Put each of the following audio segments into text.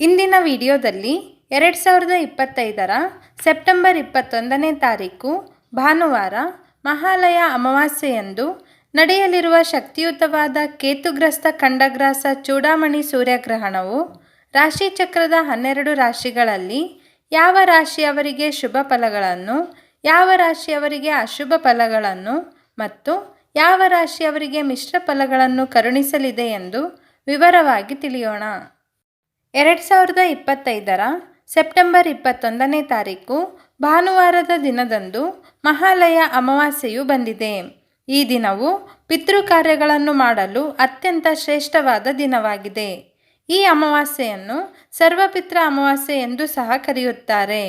ಇಂದಿನ ವಿಡಿಯೋದಲ್ಲಿ ಎರಡು ಸಾವಿರದ ಇಪ್ಪತ್ತೈದರ ಸೆಪ್ಟೆಂಬರ್ ಇಪ್ಪತ್ತೊಂದನೇ ತಾರೀಕು, ಭಾನುವಾರ ಮಹಾಲಯ ಅಮಾವಾಸ್ಯೆಯಂದು ನಡೆಯಲಿರುವ ಶಕ್ತಿಯುತವಾದ ಕೇತುಗ್ರಸ್ತ ಖಂಡಗ್ರಾಸ ಚೂಡಾಮಣಿ ಸೂರ್ಯಗ್ರಹಣವು ರಾಶಿಚಕ್ರದ ಹನ್ನೆರಡು ರಾಶಿಗಳಲ್ಲಿ ಯಾವ ರಾಶಿಯವರಿಗೆ ಶುಭ ಫಲಗಳನ್ನು, ಯಾವ ರಾಶಿಯವರಿಗೆ ಅಶುಭ ಫಲಗಳನ್ನು ಮತ್ತು ಯಾವ ರಾಶಿಯವರಿಗೆ ಮಿಶ್ರ ಫಲಗಳನ್ನು ಕರುಣಿಸಲಿದೆ ಎಂದು ವಿವರವಾಗಿ ತಿಳಿಯೋಣ. ಎರಡು ಸಾವಿರದ ಇಪ್ಪತ್ತೈದರ ಸೆಪ್ಟೆಂಬರ್ ಇಪ್ಪತ್ತೊಂದನೇ ತಾರೀಕು ಭಾನುವಾರದ ದಿನದಂದು ಮಹಾಲಯ ಅಮಾವಾಸ್ಯೆಯು ಬಂದಿದೆ. ಈ ದಿನವು ಪಿತೃ ಕಾರ್ಯಗಳನ್ನು ಮಾಡಲು ಅತ್ಯಂತ ಶ್ರೇಷ್ಠವಾದ ದಿನವಾಗಿದೆ. ಈ ಅಮಾವಾಸ್ಯೆಯನ್ನು ಸರ್ವಪಿತ್ರ ಅಮಾವಾಸ್ಯೆ ಎಂದು ಸಹ ಕರೆಯುತ್ತಾರೆ.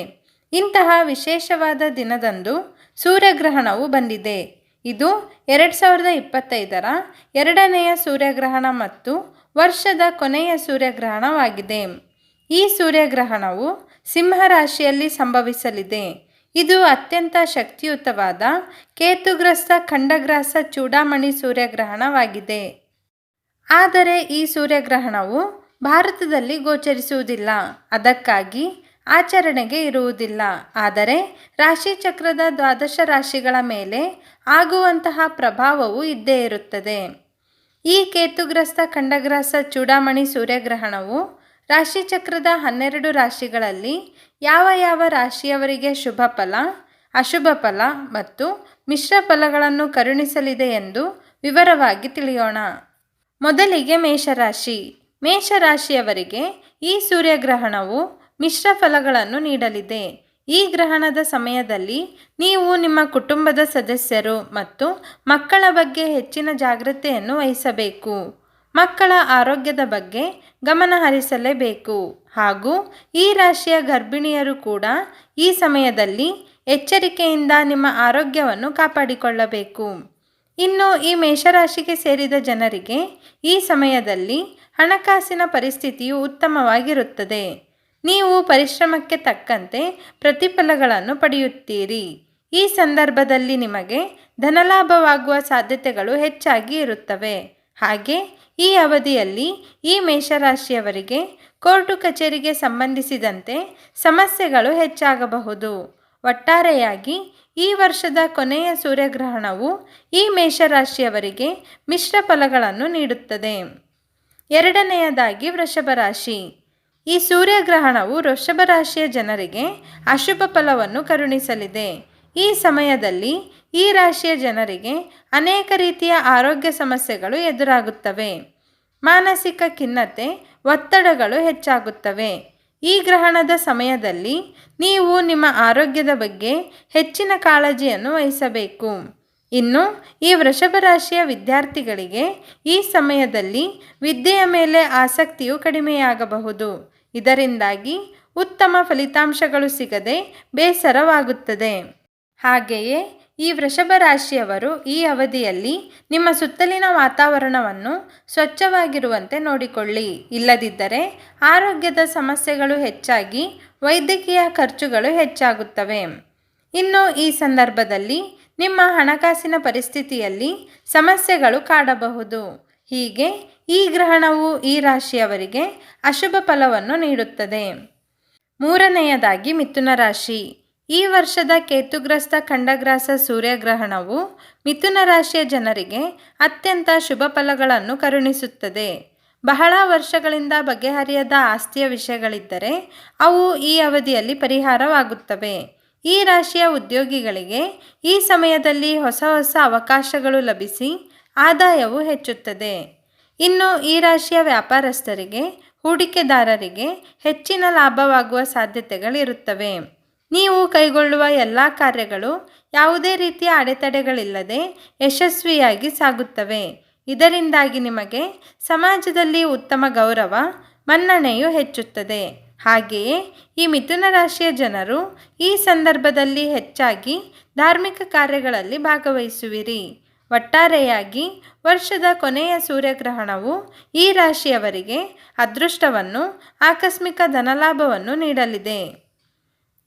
ಇಂತಹ ವಿಶೇಷವಾದ ದಿನದಂದು ಸೂರ್ಯಗ್ರಹಣವು ಬಂದಿದೆ. ಇದು ಎರಡು ಸಾವಿರದ ಇಪ್ಪತ್ತೈದರ ಎರಡನೆಯ ಸೂರ್ಯಗ್ರಹಣ ಮತ್ತು ವರ್ಷದ ಕೊನೆಯ ಸೂರ್ಯಗ್ರಹಣವಾಗಿದೆ. ಈ ಸೂರ್ಯಗ್ರಹಣವು ಸಿಂಹರಾಶಿಯಲ್ಲಿ ಸಂಭವಿಸಲಿದೆ. ಇದು ಅತ್ಯಂತ ಶಕ್ತಿಯುತವಾದ ಕೇತುಗ್ರಸ್ತ ಖಂಡಗ್ರಾಸ ಚೂಡಾಮಣಿ ಸೂರ್ಯಗ್ರಹಣವಾಗಿದೆ. ಆದರೆ ಈ ಸೂರ್ಯಗ್ರಹಣವು ಭಾರತದಲ್ಲಿ ಗೋಚರಿಸುವುದಿಲ್ಲ. ಅದಕ್ಕಾಗಿ ಆಚರಣೆಗೆ ಇರುವುದಿಲ್ಲ. ಆದರೆ ರಾಶಿಚಕ್ರದ ದ್ವಾದಶ ರಾಶಿಗಳ ಮೇಲೆ ಆಗುವಂತಹ ಪ್ರಭಾವವು ಇದ್ದೇ ಇರುತ್ತದೆ. ಈ ಕೇತುಗ್ರಸ್ತ ಖಂಡಗ್ರಾಸ ಚೂಡಾಮಣಿ ಸೂರ್ಯಗ್ರಹಣವು ರಾಶಿಚಕ್ರದ ಹನ್ನೆರಡು ರಾಶಿಗಳಲ್ಲಿ ಯಾವ ಯಾವ ರಾಶಿಯವರಿಗೆ ಶುಭ ಫಲ, ಅಶುಭ ಫಲ ಮತ್ತು ಮಿಶ್ರ ಫಲಗಳನ್ನು ಕರುಣಿಸಲಿದೆ ಎಂದು ವಿವರವಾಗಿ ತಿಳಿಯೋಣ. ಮೊದಲಿಗೆ ಮೇಷರಾಶಿ. ಮೇಷರಾಶಿಯವರಿಗೆ ಈ ಸೂರ್ಯಗ್ರಹಣವು ಮಿಶ್ರ ಫಲಗಳನ್ನು ನೀಡಲಿದೆ. ಈ ಗ್ರಹಣದ ಸಮಯದಲ್ಲಿ ನೀವು ನಿಮ್ಮ ಕುಟುಂಬದ ಸದಸ್ಯರು ಮತ್ತು ಮಕ್ಕಳ ಬಗ್ಗೆ ಹೆಚ್ಚಿನ ಜಾಗ್ರತೆಯನ್ನು ವಹಿಸಬೇಕು. ಮಕ್ಕಳ ಆರೋಗ್ಯದ ಬಗ್ಗೆ ಗಮನ ಹರಿಸಲೇಬೇಕು. ಹಾಗೂ ಈ ರಾಶಿಯ ಗರ್ಭಿಣಿಯರು ಕೂಡ ಈ ಸಮಯದಲ್ಲಿ ಎಚ್ಚರಿಕೆಯಿಂದ ನಿಮ್ಮ ಆರೋಗ್ಯವನ್ನು ಕಾಪಾಡಿಕೊಳ್ಳಬೇಕು. ಇನ್ನು ಈ ಮೇಷರಾಶಿಗೆ ಸೇರಿದ ಜನರಿಗೆ ಈ ಸಮಯದಲ್ಲಿ ಹಣಕಾಸಿನ ಪರಿಸ್ಥಿತಿಯು ಉತ್ತಮವಾಗಿರುತ್ತದೆ. ನೀವು ಪರಿಶ್ರಮಕ್ಕೆ ತಕ್ಕಂತೆ ಪ್ರತಿಫಲಗಳನ್ನು ಪಡೆಯುತ್ತೀರಿ. ಈ ಸಂದರ್ಭದಲ್ಲಿ ನಿಮಗೆ ಧನಲಾಭವಾಗುವ ಸಾಧ್ಯತೆಗಳು ಹೆಚ್ಚಾಗಿ ಇರುತ್ತವೆ. ಹಾಗೆ ಈ ಅವಧಿಯಲ್ಲಿ ಈ ಮೇಷರಾಶಿಯವರಿಗೆ ಕೋರ್ಟು ಕಚೇರಿಗೆ ಸಂಬಂಧಿಸಿದಂತೆ ಸಮಸ್ಯೆಗಳು ಹೆಚ್ಚಾಗಬಹುದು. ಒಟ್ಟಾರೆಯಾಗಿ ಈ ವರ್ಷದ ಕೊನೆಯ ಸೂರ್ಯಗ್ರಹಣವು ಈ ಮೇಷರಾಶಿಯವರಿಗೆ ಮಿಶ್ರ ಫಲಗಳನ್ನು ನೀಡುತ್ತದೆ. ಎರಡನೆಯದಾಗಿ ವೃಷಭ ರಾಶಿ ಈ ಸೂರ್ಯಗ್ರಹಣವು ವೃಷಭ ರಾಶಿಯ ಜನರಿಗೆ ಅಶುಭ ಫಲವನ್ನು ಕರುಣಿಸಲಿದೆ. ಈ ಸಮಯದಲ್ಲಿ ಈ ರಾಶಿಯ ಜನರಿಗೆ ಅನೇಕ ರೀತಿಯ ಆರೋಗ್ಯ ಸಮಸ್ಯೆಗಳು ಎದುರಾಗುತ್ತವೆ. ಮಾನಸಿಕ ಖಿನ್ನತೆ, ಒತ್ತಡಗಳು ಹೆಚ್ಚಾಗುತ್ತವೆ. ಈ ಗ್ರಹಣದ ಸಮಯದಲ್ಲಿ ನೀವು ನಿಮ್ಮ ಆರೋಗ್ಯದ ಬಗ್ಗೆ ಹೆಚ್ಚಿನ ಕಾಳಜಿಯನ್ನು ವಹಿಸಬೇಕು. ಇನ್ನು ಈ ವೃಷಭ ರಾಶಿಯ ವಿದ್ಯಾರ್ಥಿಗಳಿಗೆ ಈ ಸಮಯದಲ್ಲಿ ವಿದ್ಯೆಯ ಮೇಲೆ ಆಸಕ್ತಿಯು ಕಡಿಮೆಯಾಗಬಹುದು. ಇದರಿಂದಾಗಿ ಉತ್ತಮ ಫಲಿತಾಂಶಗಳು ಸಿಗದೆ ಬೇಸರವಾಗುತ್ತದೆ. ಹಾಗೆಯೇ ಈ ವೃಷಭ ರಾಶಿಯವರು ಈ ಅವಧಿಯಲ್ಲಿ ನಿಮ್ಮ ಸುತ್ತಲಿನ ವಾತಾವರಣವನ್ನು ಸ್ವಚ್ಛವಾಗಿರುವಂತೆ ನೋಡಿಕೊಳ್ಳಿ. ಇಲ್ಲದಿದ್ದರೆ ಆರೋಗ್ಯದ ಸಮಸ್ಯೆಗಳು ಹೆಚ್ಚಾಗಿ ವೈದ್ಯಕೀಯ ಖರ್ಚುಗಳು ಹೆಚ್ಚಾಗುತ್ತವೆ. ಇನ್ನು ಈ ಸಂದರ್ಭದಲ್ಲಿ ನಿಮ್ಮ ಹಣಕಾಸಿನ ಪರಿಸ್ಥಿತಿಯಲ್ಲಿ ಸಮಸ್ಯೆಗಳು ಕಾಡಬಹುದು. ಹೀಗೆ ಈ ಗ್ರಹಣವು ಈ ರಾಶಿಯವರಿಗೆ ಅಶುಭ ಫಲವನ್ನು ನೀಡುತ್ತದೆ. ಮೂರನೆಯದಾಗಿ ಮಿಥುನ ರಾಶಿ. ಈ ವರ್ಷದ ಕೇತುಗ್ರಸ್ತ ಖಂಡಗ್ರಾಸ ಸೂರ್ಯಗ್ರಹಣವು ಮಿಥುನ ರಾಶಿಯ ಜನರಿಗೆ ಅತ್ಯಂತ ಶುಭ ಫಲಗಳನ್ನು ಕರುಣಿಸುತ್ತದೆ. ಬಹಳ ವರ್ಷಗಳಿಂದ ಬಗೆಹರಿಯದ ಆಸ್ತಿಯ ವಿಷಯಗಳಿದ್ದರೆ ಅವು ಈ ಅವಧಿಯಲ್ಲಿ ಪರಿಹಾರವಾಗುತ್ತವೆ. ಈ ರಾಶಿಯ ಉದ್ಯೋಗಿಗಳಿಗೆ ಈ ಸಮಯದಲ್ಲಿ ಹೊಸ ಹೊಸ ಅವಕಾಶಗಳು ಲಭಿಸಿ ಆದಾಯವು ಹೆಚ್ಚುತ್ತದೆ. ಇನ್ನು ಈ ರಾಶಿಯ ವ್ಯಾಪಾರಸ್ಥರಿಗೆ, ಹೂಡಿಕೆದಾರರಿಗೆ ಹೆಚ್ಚಿನ ಲಾಭವಾಗುವ ಸಾಧ್ಯತೆಗಳಿರುತ್ತವೆ. ನೀವು ಕೈಗೊಳ್ಳುವ ಎಲ್ಲ ಕಾರ್ಯಗಳು ಯಾವುದೇ ರೀತಿಯ ಅಡೆತಡೆಗಳಿಲ್ಲದೆ ಯಶಸ್ವಿಯಾಗಿ ಸಾಗುತ್ತವೆ. ಇದರಿಂದಾಗಿ ನಿಮಗೆ ಸಮಾಜದಲ್ಲಿ ಉತ್ತಮ ಗೌರವ, ಮನ್ನಣೆಯು ಹೆಚ್ಚುತ್ತದೆ. ಹಾಗೆಯೇ ಈ ಮಿಥುನ ರಾಶಿಯ ಜನರು ಈ ಸಂದರ್ಭದಲ್ಲಿ ಹೆಚ್ಚಾಗಿ ಧಾರ್ಮಿಕ ಕಾರ್ಯಗಳಲ್ಲಿ ಭಾಗವಹಿಸುವಿರಿ. ಒಟ್ಟಾರೆಯಾಗಿ ವರ್ಷದ ಕೊನೆಯ ಸೂರ್ಯಗ್ರಹಣವು ಈ ರಾಶಿಯವರಿಗೆ ಅದೃಷ್ಟವನ್ನು, ಆಕಸ್ಮಿಕ ಧನಲಾಭವನ್ನು ನೀಡಲಿದೆ.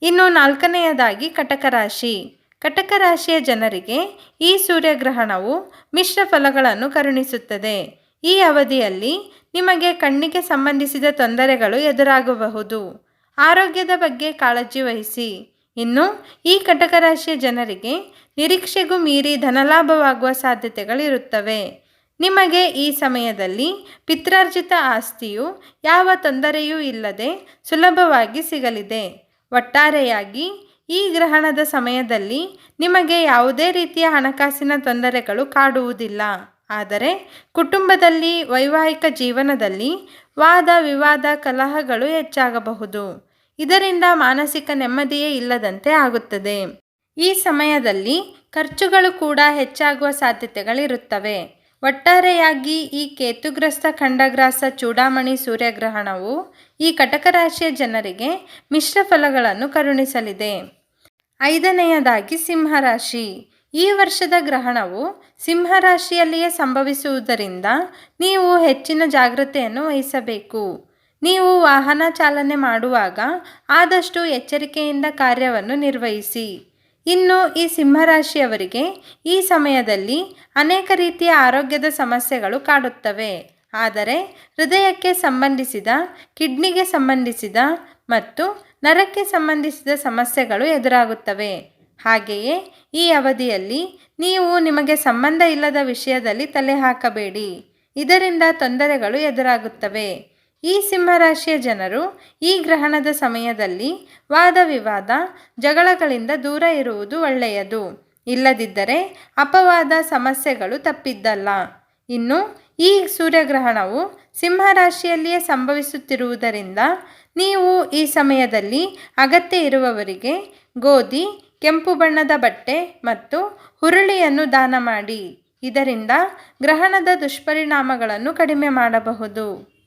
ಇನ್ನು ನಾಲ್ಕನೆಯದಾಗಿ ಕಟಕ ರಾಶಿ. ಕಟಕ ರಾಶಿಯ ಜನರಿಗೆ ಈ ಸೂರ್ಯಗ್ರಹಣವು ಮಿಶ್ರ ಫಲಗಳನ್ನು ಕರುಣಿಸುತ್ತದೆ. ಈ ಅವಧಿಯಲ್ಲಿ ನಿಮಗೆ ಕಣ್ಣಿಗೆ ಸಂಬಂಧಿಸಿದ ತೊಂದರೆಗಳು ಎದುರಾಗಬಹುದು. ಆರೋಗ್ಯದ ಬಗ್ಗೆ ಕಾಳಜಿ ವಹಿಸಿ. ಇನ್ನು ಈ ಕಟಕ ರಾಶಿಯ ಜನರಿಗೆ ನಿರೀಕ್ಷೆಗೂ ಮೀರಿ ಧನಲಾಭವಾಗುವ ಸಾಧ್ಯತೆಗಳಿರುತ್ತವೆ. ನಿಮಗೆ ಈ ಸಮಯದಲ್ಲಿ ಪಿತ್ರಾರ್ಜಿತ ಆಸ್ತಿಯು ಯಾವ ತೊಂದರೆಯೂ ಇಲ್ಲದೆ ಸುಲಭವಾಗಿ ಸಿಗಲಿದೆ. ಒಟ್ಟಾರೆಯಾಗಿ ಈ ಗ್ರಹಣದ ಸಮಯದಲ್ಲಿ ನಿಮಗೆ ಯಾವುದೇ ರೀತಿಯ ಹಣಕಾಸಿನ ತೊಂದರೆಗಳು ಕಾಡುವುದಿಲ್ಲ. ಆದರೆ ಕುಟುಂಬದಲ್ಲಿ, ವೈವಾಹಿಕ ಜೀವನದಲ್ಲಿ ವಾದ ವಿವಾದ ಕಲಹಗಳು ಹೆಚ್ಚಾಗಬಹುದು. ಇದರಿಂದ ಮಾನಸಿಕ ನೆಮ್ಮದಿಯೇ ಇಲ್ಲದಂತೆ ಆಗುತ್ತದೆ. ಈ ಸಮಯದಲ್ಲಿ ಖರ್ಚುಗಳು ಕೂಡ ಹೆಚ್ಚಾಗುವ ಸಾಧ್ಯತೆಗಳಿರುತ್ತವೆ. ಒಟ್ಟಾರೆಯಾಗಿ ಈ ಕೇತುಗ್ರಸ್ತ ಖಂಡಗ್ರಾಸ ಚೂಡಾಮಣಿ ಸೂರ್ಯಗ್ರಹಣವು ಈ ಕಟಕ ರಾಶಿಯ ಜನರಿಗೆ ಮಿಶ್ರ ಫಲಗಳನ್ನು ಕರುಣಿಸಲಿದೆ. ಐದನೆಯದಾಗಿ ಸಿಂಹರಾಶಿ. ಈ ವರ್ಷದ ಗ್ರಹಣವು ಸಿಂಹರಾಶಿಯಲ್ಲಿಯೇ ಸಂಭವಿಸುವುದರಿಂದ ನೀವು ಹೆಚ್ಚಿನ ಜಾಗ್ರತೆಯನ್ನು ವಹಿಸಬೇಕು. ನೀವು ವಾಹನ ಚಾಲನೆ ಮಾಡುವಾಗ ಆದಷ್ಟು ಎಚ್ಚರಿಕೆಯಿಂದ ಕಾರ್ಯವನ್ನು ನಿರ್ವಹಿಸಿ. ಇನ್ನು ಈ ಸಿಂಹರಾಶಿಯವರಿಗೆ ಈ ಸಮಯದಲ್ಲಿ ಅನೇಕ ರೀತಿಯ ಆರೋಗ್ಯದ ಸಮಸ್ಯೆಗಳು ಕಾಡುತ್ತವೆ. ಆದರೆ ಹೃದಯಕ್ಕೆ ಸಂಬಂಧಿಸಿದ, ಕಿಡ್ನಿಗೆ ಸಂಬಂಧಿಸಿದ ಮತ್ತು ನರಕ್ಕೆ ಸಂಬಂಧಿಸಿದ ಸಮಸ್ಯೆಗಳು ಎದುರಾಗುತ್ತವೆ. ಹಾಗೆಯೇ ಈ ಅವಧಿಯಲ್ಲಿ ನೀವು ನಿಮಗೆ ಸಂಬಂಧ ಇಲ್ಲದ ವಿಷಯದಲ್ಲಿ ತಲೆ ಹಾಕಬೇಡಿ. ಇದರಿಂದ ತೊಂದರೆಗಳು ಎದುರಾಗುತ್ತವೆ. ಈ ಸಿಂಹರಾಶಿಯ ಜನರು ಈ ಗ್ರಹಣದ ಸಮಯದಲ್ಲಿ ವಾದ ವಿವಾದ, ಜಗಳಗಳಿಂದ ದೂರ ಇರುವುದು ಒಳ್ಳೆಯದು. ಇಲ್ಲದಿದ್ದರೆ ಅಪವಾದ ಸಮಸ್ಯೆಗಳು ತಪ್ಪಿದ್ದಲ್ಲ. ಇನ್ನು ಈ ಸೂರ್ಯಗ್ರಹಣವು ಸಿಂಹರಾಶಿಯಲ್ಲಿಯೇ ಸಂಭವಿಸುತ್ತಿರುವುದರಿಂದ ನೀವು ಈ ಸಮಯದಲ್ಲಿ ಅಗತ್ಯ ಇರುವವರಿಗೆ ಗೋಧಿ, ಕೆಂಪು ಬಣ್ಣದ ಬಟ್ಟೆ ಮತ್ತು ಹುರುಳಿಯನ್ನು ದಾನ ಮಾಡಿ. ಇದರಿಂದ ಗ್ರಹಣದ ದುಷ್ಪರಿಣಾಮಗಳನ್ನು ಕಡಿಮೆ ಮಾಡಬಹುದು.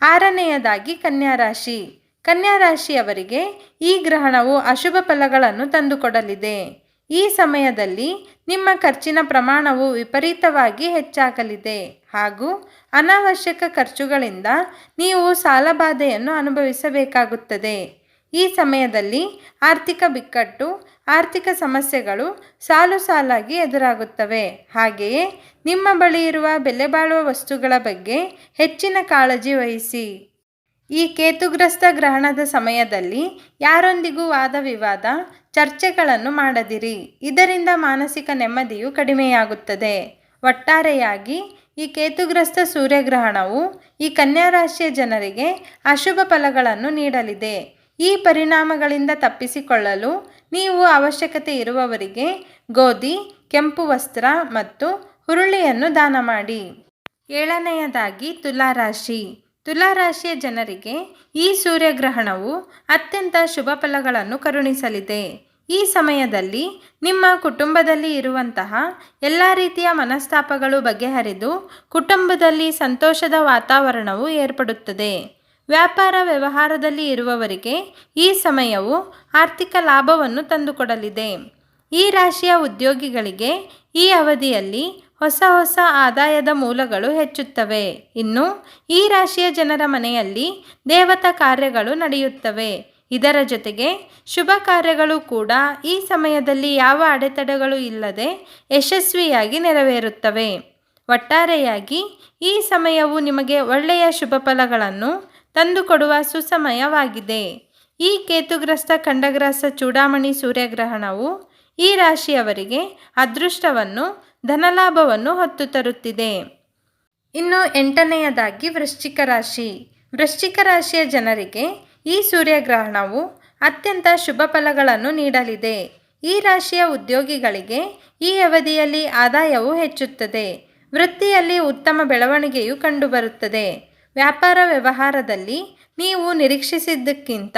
ಆರನೆಯದಾಗಿ ಕನ್ಯಾ ರಾಶಿ ಕನ್ಯಾ ರಾಶಿಯವರಿಗೆ ಈ ಗ್ರಹಣವು ಅಶುಭ ಫಲಗಳನ್ನು ತಂದುಕೊಡಲಿದೆ. ಈ ಸಮಯದಲ್ಲಿ ನಿಮ್ಮ ಖರ್ಚಿನ ಪ್ರಮಾಣವು ವಿಪರೀತವಾಗಿ ಹೆಚ್ಚಾಗಲಿದೆ. ಹಾಗೂ ಅನಾವಶ್ಯಕ ಖರ್ಚುಗಳಿಂದ ನೀವು ಸಾಲಬಾಧೆಯನ್ನು ಅನುಭವಿಸಬೇಕಾಗುತ್ತದೆ. ಈ ಸಮಯದಲ್ಲಿ ಆರ್ಥಿಕ ಬಿಕ್ಕಟ್ಟು ಆರ್ಥಿಕ ಸಮಸ್ಯೆಗಳು ಸಾಲು ಸಾಲಾಗಿ ಎದುರಾಗುತ್ತವೆ. ಹಾಗೆಯೇ ನಿಮ್ಮ ಬಳಿ ಇರುವ ಬೆಲೆಬಾಳುವ ವಸ್ತುಗಳ ಬಗ್ಗೆ ಹೆಚ್ಚಿನ ಕಾಳಜಿ ವಹಿಸಿ. ಈ ಕೇತುಗ್ರಸ್ತ ಗ್ರಹಣದ ಸಮಯದಲ್ಲಿ ಯಾರೊಂದಿಗೂ ವಾದ ವಿವಾದ, ಚರ್ಚೆಗಳನ್ನು ಮಾಡದಿರಿ. ಇದರಿಂದ ಮಾನಸಿಕ ನೆಮ್ಮದಿಯು ಕಡಿಮೆಯಾಗುತ್ತದೆ. ಒಟ್ಟಾರೆಯಾಗಿ ಈ ಕೇತುಗ್ರಸ್ತ ಸೂರ್ಯಗ್ರಹಣವು ಈ ಕನ್ಯಾರಾಶಿಯ ಜನರಿಗೆ ಅಶುಭ ಫಲಗಳನ್ನು ನೀಡಲಿದೆ. ಈ ಪರಿಣಾಮಗಳಿಂದ ತಪ್ಪಿಸಿಕೊಳ್ಳಲು ನೀವು ಅವಶ್ಯಕತೆ ಇರುವವರಿಗೆ ಗೋಧಿ, ಕೆಂಪು ವಸ್ತ್ರ ಮತ್ತು ಹುರುಳಿಯನ್ನು ದಾನ ಮಾಡಿ. ಏಳನೆಯದಾಗಿ ತುಲಾರಾಶಿ. ತುಲಾರಾಶಿಯ ಜನರಿಗೆ ಈ ಸೂರ್ಯಗ್ರಹಣವು ಅತ್ಯಂತ ಶುಭ ಫಲಗಳನ್ನು ಕರುಣಿಸಲಿದೆ. ಈ ಸಮಯದಲ್ಲಿ ನಿಮ್ಮ ಕುಟುಂಬದಲ್ಲಿ ಇರುವಂತಹ ಎಲ್ಲ ರೀತಿಯ ಮನಸ್ತಾಪಗಳು ಬಗೆಹರಿದು ಕುಟುಂಬದಲ್ಲಿ ಸಂತೋಷದ ವಾತಾವರಣವು ಏರ್ಪಡುತ್ತದೆ. ವ್ಯಾಪಾರ ವ್ಯವಹಾರದಲ್ಲಿ ಇರುವವರಿಗೆ ಈ ಸಮಯವು ಆರ್ಥಿಕ ಲಾಭವನ್ನು ತಂದುಕೊಡಲಿದೆ. ಈ ರಾಶಿಯ ಉದ್ಯೋಗಿಗಳಿಗೆ ಈ ಅವಧಿಯಲ್ಲಿ ಹೊಸ ಹೊಸ ಆದಾಯದ ಮೂಲಗಳು ಹೆಚ್ಚುತ್ತವೆ. ಇನ್ನು ಈ ರಾಶಿಯ ಜನರ ಮನೆಯಲ್ಲಿ ದೇವತಾ ಕಾರ್ಯಗಳು ನಡೆಯುತ್ತವೆ. ಇದರ ಜೊತೆಗೆ ಶುಭ ಕಾರ್ಯಗಳು ಕೂಡ ಈ ಸಮಯದಲ್ಲಿ ಯಾವ ಅಡೆತಡೆಗಳು ಇಲ್ಲದೆ ಯಶಸ್ವಿಯಾಗಿ ನೆರವೇರುತ್ತವೆ. ಒಟ್ಟಾರೆಯಾಗಿ ಈ ಸಮಯವು ನಿಮಗೆ ಒಳ್ಳೆಯ ಶುಭ ಫಲಗಳನ್ನು ತಂದುಕೊಡುವ ಸುಸಮಯವಾಗಿದೆ. ಈ ಕೇತುಗ್ರಸ್ತ ಖಂಡಗ್ರಸ್ತ ಚೂಡಾಮಣಿ ಸೂರ್ಯಗ್ರಹಣವು ಈ ರಾಶಿಯವರಿಗೆ ಅದೃಷ್ಟವನ್ನು, ಧನಲಾಭವನ್ನು ಹೊತ್ತು ತರುತ್ತಿದೆ. ಇನ್ನು ಎಂಟನೆಯದಾಗಿ ವೃಶ್ಚಿಕ ರಾಶಿ. ವೃಶ್ಚಿಕ ರಾಶಿಯ ಜನರಿಗೆ ಈ ಸೂರ್ಯಗ್ರಹಣವು ಅತ್ಯಂತ ಶುಭ ಫಲಗಳನ್ನು ನೀಡಲಿದೆ. ಈ ರಾಶಿಯ ಉದ್ಯೋಗಿಗಳಿಗೆ ಈ ಅವಧಿಯಲ್ಲಿ ಆದಾಯವು ಹೆಚ್ಚುತ್ತದೆ. ವೃತ್ತಿಯಲ್ಲಿ ಉತ್ತಮ ಬೆಳವಣಿಗೆಯು ಕಂಡುಬರುತ್ತದೆ. ವ್ಯಾಪಾರ ವ್ಯವಹಾರದಲ್ಲಿ ನೀವು ನಿರೀಕ್ಷಿಸಿದ್ದಕ್ಕಿಂತ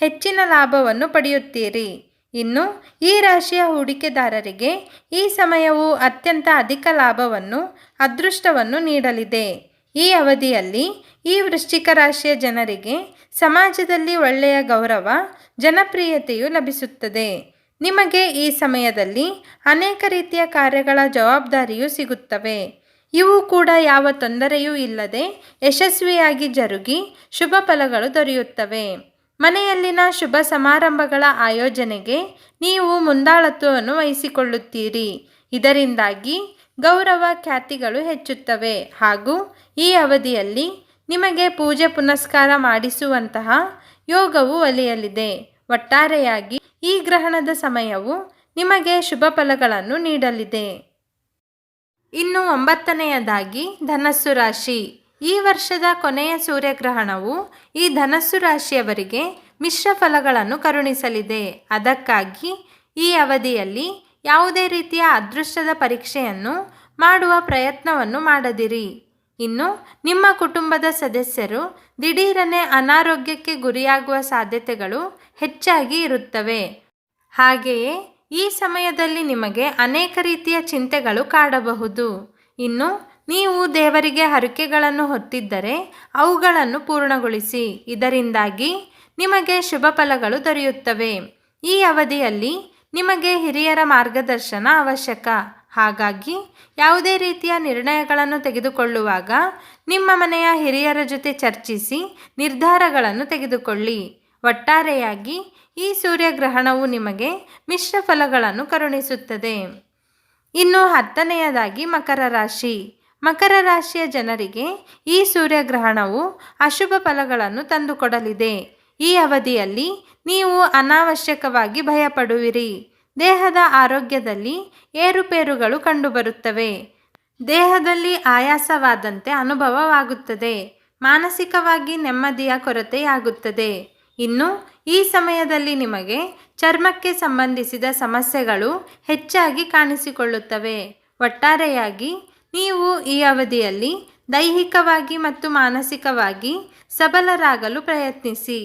ಹೆಚ್ಚಿನ ಲಾಭವನ್ನು ಪಡೆಯುತ್ತೀರಿ. ಇನ್ನು, ಈ ರಾಶಿಯ ಹೂಡಿಕೆದಾರರಿಗೆ ಈ ಸಮಯವು ಅತ್ಯಂತ ಅಧಿಕ ಲಾಭವನ್ನು, ಅದೃಷ್ಟವನ್ನು ನೀಡಲಿದೆ. ಈ ಅವಧಿಯಲ್ಲಿ ಈ ವೃಶ್ಚಿಕ ರಾಶಿಯ ಜನರಿಗೆ ಸಮಾಜದಲ್ಲಿ ಒಳ್ಳೆಯ ಗೌರವ, ಜನಪ್ರಿಯತೆಯು ಲಭಿಸುತ್ತದೆ. ನಿಮಗೆ ಈ ಸಮಯದಲ್ಲಿ ಅನೇಕ ರೀತಿಯ ಕಾರ್ಯಗಳ ಜವಾಬ್ದಾರಿಯು ಸಿಗುತ್ತವೆ. ಇವು ಕೂಡ ಯಾವ ತೊಂದರೆಯೂ ಇಲ್ಲದೆ ಯಶಸ್ವಿಯಾಗಿ ಜರುಗಿ ಶುಭ ಫಲಗಳು ದೊರೆಯುತ್ತವೆ. ಮನೆಯಲ್ಲಿನ ಶುಭ ಸಮಾರಂಭಗಳ ಆಯೋಜನೆಗೆ ನೀವು ಮುಂದಾಳತ್ವವನ್ನು ವಹಿಸಿಕೊಳ್ಳುತ್ತೀರಿ ಇದರಿಂದಾಗಿ ಗೌರವ ಖ್ಯಾತಿಗಳು ಹೆಚ್ಚುತ್ತವೆ ಹಾಗೂ ಈ ಅವಧಿಯಲ್ಲಿ ನಿಮಗೆ ಪೂಜೆ ಪುನಸ್ಕಾರ ಮಾಡಿಸುವಂತಹ ಯೋಗವು ಒಲಿಯಲಿದೆ. ಒಟ್ಟಾರೆಯಾಗಿ ಈ ಗ್ರಹಣದ ಸಮಯವು ನಿಮಗೆ ಶುಭ ಫಲಗಳನ್ನು ನೀಡಲಿದೆ. ಇನ್ನು ಒಂಬತ್ತನೆಯದಾಗಿ ಧನಸ್ಸು ರಾಶಿ. ಈ ವರ್ಷದ ಕೊನೆಯ ಸೂರ್ಯಗ್ರಹಣವು ಈ ಧನಸ್ಸು ರಾಶಿಯವರಿಗೆ ಮಿಶ್ರ ಫಲಗಳನ್ನು ಕರುಣಿಸಲಿದೆ. ಅದಕ್ಕಾಗಿ ಈ ಅವಧಿಯಲ್ಲಿ ಯಾವುದೇ ರೀತಿಯ ಅದೃಷ್ಟದ ಪರೀಕ್ಷೆಯನ್ನು ಮಾಡುವ ಪ್ರಯತ್ನವನ್ನು ಮಾಡದಿರಿ. ಇನ್ನು ನಿಮ್ಮ ಕುಟುಂಬದ ಸದಸ್ಯರು ದಿಢೀರನೆ ಅನಾರೋಗ್ಯಕ್ಕೆ ಗುರಿಯಾಗುವ ಸಾಧ್ಯತೆಗಳು ಹೆಚ್ಚಾಗಿ ಇರುತ್ತವೆ. ಹಾಗೆಯೇ ಈ ಸಮಯದಲ್ಲಿ ನಿಮಗೆ ಅನೇಕ ರೀತಿಯ ಚಿಂತೆಗಳು ಕಾಡಬಹುದು. ಇನ್ನು, ನೀವು ದೇವರಿಗೆ ಹರಕೆಗಳನ್ನು ಹೊತ್ತಿದ್ದರೆ ಅವುಗಳನ್ನು ಪೂರ್ಣಗೊಳಿಸಿ. ಇದರಿಂದಾಗಿ ನಿಮಗೆ ಶುಭ ಫಲಗಳು ದೊರೆಯುತ್ತವೆ. ಈ ಅವಧಿಯಲ್ಲಿ ನಿಮಗೆ ಹಿರಿಯರ ಮಾರ್ಗದರ್ಶನ ಅವಶ್ಯಕ. ಹಾಗಾಗಿ, ಯಾವುದೇ ರೀತಿಯ ನಿರ್ಣಯಗಳನ್ನು ತೆಗೆದುಕೊಳ್ಳುವಾಗ ನಿಮ್ಮ ಮನೆಯ ಹಿರಿಯರ ಜೊತೆ ಚರ್ಚಿಸಿ ನಿರ್ಧಾರಗಳನ್ನು ತೆಗೆದುಕೊಳ್ಳಿ. ಒಟ್ಟಾರೆಯಾಗಿ ಈ ಸೂರ್ಯಗ್ರಹಣವು ನಿಮಗೆ ಮಿಶ್ರ ಫಲಗಳನ್ನು ಕರುಣಿಸುತ್ತದೆ. ಇನ್ನು ಹತ್ತನೆಯದಾಗಿ ಮಕರ ರಾಶಿ. ಮಕರ ರಾಶಿಯ ಜನರಿಗೆ ಈ ಸೂರ್ಯಗ್ರಹಣವು ಅಶುಭ ಫಲಗಳನ್ನು ತಂದುಕೊಡಲಿದೆ. ಈ ಅವಧಿಯಲ್ಲಿ ನೀವು ಅನಾವಶ್ಯಕವಾಗಿ ಭಯಪಡುವಿರಿ. ದೇಹದ ಆರೋಗ್ಯದಲ್ಲಿ ಏರುಪೇರುಗಳು ಕಂಡುಬರುತ್ತವೆ. ದೇಹದಲ್ಲಿ ಆಯಾಸವಾದಂತೆ ಅನುಭವವಾಗುತ್ತದೆ. ಮಾನಸಿಕವಾಗಿ ನೆಮ್ಮದಿಯ ಕೊರತೆಯಾಗುತ್ತದೆ. ಇನ್ನು ಈ ಸಮಯದಲ್ಲಿ ನಿಮಗೆ ಚರ್ಮಕ್ಕೆ ಸಂಬಂಧಿಸಿದ ಸಮಸ್ಯೆಗಳು ಹೆಚ್ಚಾಗಿ ಕಾಣಿಸಿಕೊಳ್ಳುತ್ತವೆ. ಒಟ್ಟಾರೆಯಾಗಿ ನೀವು ಈ ಅವಧಿಯಲ್ಲಿ ದೈಹಿಕವಾಗಿ ಮತ್ತು ಮಾನಸಿಕವಾಗಿ ಸಬಲರಾಗಲು ಪ್ರಯತ್ನಿಸಿ.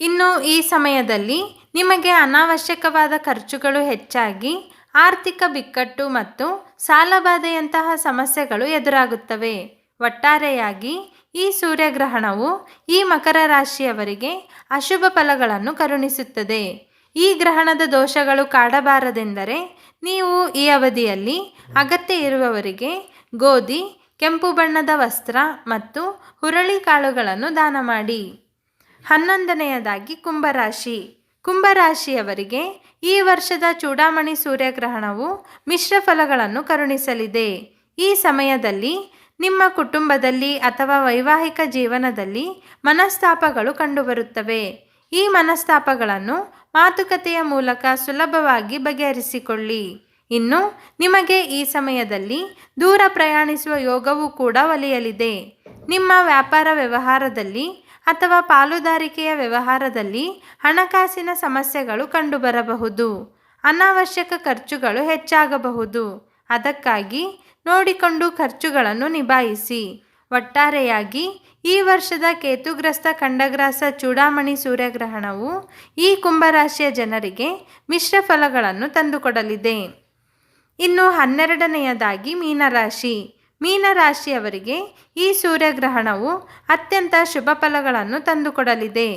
ಇನ್ನು ಈ ಸಮಯದಲ್ಲಿ ನಿಮಗೆ ಅನಾವಶ್ಯಕವಾದ ಖರ್ಚುಗಳು ಹೆಚ್ಚಾಗಿ ಆರ್ಥಿಕ ಬಿಕ್ಕಟ್ಟು ಮತ್ತು ಸಾಲಬಾಧೆಯಂತಹ ಸಮಸ್ಯೆಗಳು ಎದುರಾಗುತ್ತವೆ. ಒಟ್ಟಾರೆಯಾಗಿ ಈ ಸೂರ್ಯಗ್ರಹಣವು ಈ ಮಕರ ರಾಶಿಯವರಿಗೆ ಅಶುಭ ಫಲಗಳನ್ನು ಕರುಣಿಸುತ್ತದೆ. ಈ ಗ್ರಹಣದ ದೋಷಗಳು ಕಾಡಬಾರದೆಂದರೆ ನೀವು ಈ ಅವಧಿಯಲ್ಲಿ ಅಗತ್ಯ ಇರುವವರಿಗೆ ಗೋಧಿ, ಕೆಂಪು ಬಣ್ಣದ ವಸ್ತ್ರ ಮತ್ತು ಹುರಳಿ ಕಾಳುಗಳನ್ನು ದಾನ ಮಾಡಿ. ಹನ್ನೊಂದನೆಯದಾಗಿ ಕುಂಭರಾಶಿ. ಕುಂಭರಾಶಿಯವರಿಗೆ ಈ ವರ್ಷದ ಚೂಡಾಮಣಿ ಸೂರ್ಯಗ್ರಹಣವು ಮಿಶ್ರ ಫಲಗಳನ್ನು ಕರುಣಿಸಲಿದೆ. ಈ ಸಮಯದಲ್ಲಿ ನಿಮ್ಮ ಕುಟುಂಬದಲ್ಲಿ ಅಥವಾ ವೈವಾಹಿಕ ಜೀವನದಲ್ಲಿ ಮನಸ್ತಾಪಗಳು ಕಂಡುಬರುತ್ತವೆ. ಈ ಮನಸ್ತಾಪಗಳನ್ನು ಮಾತುಕತೆಯ ಮೂಲಕ ಸುಲಭವಾಗಿ ಬಗೆಹರಿಸಿಕೊಳ್ಳಿ. ಇನ್ನು, ನಿಮಗೆ ಈ ಸಮಯದಲ್ಲಿ ದೂರ ಪ್ರಯಾಣಿಸುವ ಯೋಗವೂ ಕೂಡ ಒಲಿಯಲಿದೆ. ನಿಮ್ಮ ವ್ಯಾಪಾರ ವ್ಯವಹಾರದಲ್ಲಿ ಅಥವಾ ಪಾಲುದಾರಿಕೆಯ ವ್ಯವಹಾರದಲ್ಲಿ ಹಣಕಾಸಿನ ಸಮಸ್ಯೆಗಳು ಕಂಡುಬರಬಹುದು. ಅನಾವಶ್ಯಕ ಖರ್ಚುಗಳು ಹೆಚ್ಚಾಗಬಹುದು. ಅದಕ್ಕಾಗಿ ನೋಡಿಕೊಂಡು ಖರ್ಚುಗಳನ್ನು ನಿಭಾಯಿಸಿ. ಒಟ್ಟಾರೆಯಾಗಿ ಈ ವರ್ಷದ ಕೇತುಗ್ರಸ್ತ ಖಂಡಗ್ರಾಸ ಚೂಡಾಮಣಿ ಸೂರ್ಯಗ್ರಹಣವು ಈ ಕುಂಭರಾಶಿಯ ಜನರಿಗೆ ಮಿಶ್ರ ಫಲಗಳನ್ನು ತಂದುಕೊಡಲಿದೆ. ಇನ್ನು ಹನ್ನೆರಡನೆಯದಾಗಿ ಮೀನರಾಶಿ. ಮೀನರಾಶಿಯವರಿಗೆ ಈ ಸೂರ್ಯಗ್ರಹಣವು ಅತ್ಯಂತ ಶುಭ ಫಲಗಳನ್ನು ತಂದುಕೊಡಲಿದೆ.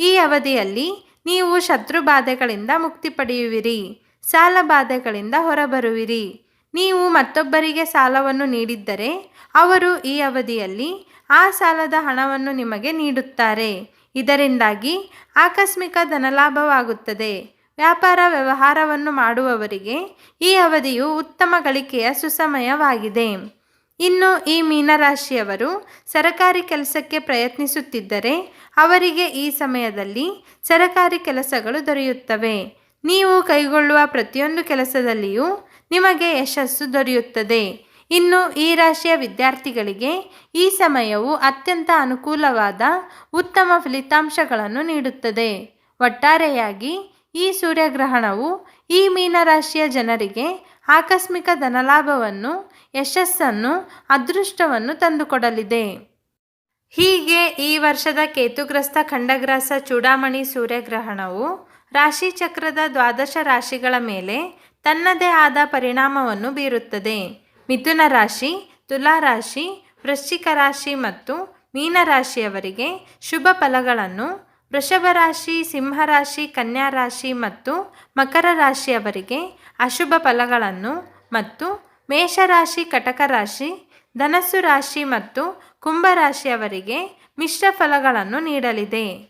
ಈ ಅವಧಿಯಲ್ಲಿ ನೀವು ಶತ್ರು ಬಾಧೆಗಳಿಂದ ಮುಕ್ತಿ ಪಡೆಯುವಿರಿ. ಸಾಲ ಬಾಧೆಗಳಿಂದ ಹೊರಬರುವಿರಿ. ನೀವು ಮತ್ತೊಬ್ಬರಿಗೆ ಸಾಲವನ್ನು ನೀಡಿದ್ದರೆ ಅವರು ಈ ಅವಧಿಯಲ್ಲಿ ಆ ಸಾಲದ ಹಣವನ್ನು ನಿಮಗೆ ನೀಡುತ್ತಾರೆ. ಇದರಿಂದಾಗಿ ಆಕಸ್ಮಿಕ ಧನಲಾಭವಾಗುತ್ತದೆ. ವ್ಯಾಪಾರ ವ್ಯವಹಾರವನ್ನು ಮಾಡುವವರಿಗೆ ಈ ಅವಧಿಯು ಉತ್ತಮ ಗಳಿಕೆಯ ಸುಸಮಯವಾಗಿದೆ. ಇನ್ನು ಈ ಮೀನರಾಶಿಯವರು ಸರಕಾರಿ ಕೆಲಸಕ್ಕೆ ಪ್ರಯತ್ನಿಸುತ್ತಿದ್ದರೆ ಅವರಿಗೆ ಈ ಸಮಯದಲ್ಲಿ ಸರಕಾರಿ ಕೆಲಸಗಳು ದೊರೆಯುತ್ತವೆ. ನೀವು ಕೈಗೊಳ್ಳುವ ಪ್ರತಿಯೊಂದು ಕೆಲಸದಲ್ಲಿಯೂ ನಿಮಗೆ ಯಶಸ್ಸು ದೊರೆಯುತ್ತದೆ. ಇನ್ನು ಈ ರಾಶಿಯ ವಿದ್ಯಾರ್ಥಿಗಳಿಗೆ ಈ ಸಮಯವು ಅತ್ಯಂತ ಅನುಕೂಲವಾದ ಉತ್ತಮ ಫಲಿತಾಂಶಗಳನ್ನು ನೀಡುತ್ತದೆ. ಒಟ್ಟಾರೆಯಾಗಿ ಈ ಸೂರ್ಯಗ್ರಹಣವು ಈ ಮೀನರಾಶಿಯ ಜನರಿಗೆ ಆಕಸ್ಮಿಕ ಧನಲಾಭವನ್ನು, ಯಶಸ್ಸನ್ನು, ಅದೃಷ್ಟವನ್ನು ತಂದುಕೊಡಲಿದೆ. ಹೀಗೆ ಈ ವರ್ಷದ ಕೇತುಗ್ರಸ್ತ ಖಂಡಗ್ರಾಸ ಚೂಡಾಮಣಿ ಸೂರ್ಯಗ್ರಹಣವು ರಾಶಿಚಕ್ರದ ದ್ವಾದಶ ರಾಶಿಗಳ ಮೇಲೆ ತನ್ನದೇ ಆದ ಪರಿಣಾಮವನ್ನು ಬೀರುತ್ತದೆ. ಮಿಥುನ ರಾಶಿ, ತುಲಾ ರಾಶಿ, ವೃಶ್ಚಿಕ ರಾಶಿ ಮತ್ತು ಮೀನರಾಶಿಯವರಿಗೆ ಶುಭ ಫಲಗಳನ್ನು ವೃಷಭ ರಾಶಿ ಸಿಂಹರಾಶಿ ಕನ್ಯಾ ರಾಶಿ ಮತ್ತು ಮಕರ ರಾಶಿಯವರಿಗೆ ಅಶುಭ ಫಲಗಳನ್ನು ಮತ್ತು ಮೇಷರಾಶಿ ಕಟಕ ರಾಶಿ, ಧನಸ್ಸು ರಾಶಿ ಮತ್ತು ಕುಂಭರಾಶಿಯವರಿಗೆ ಮಿಶ್ರ ಫಲಗಳನ್ನು ನೀಡಲಿದೆ.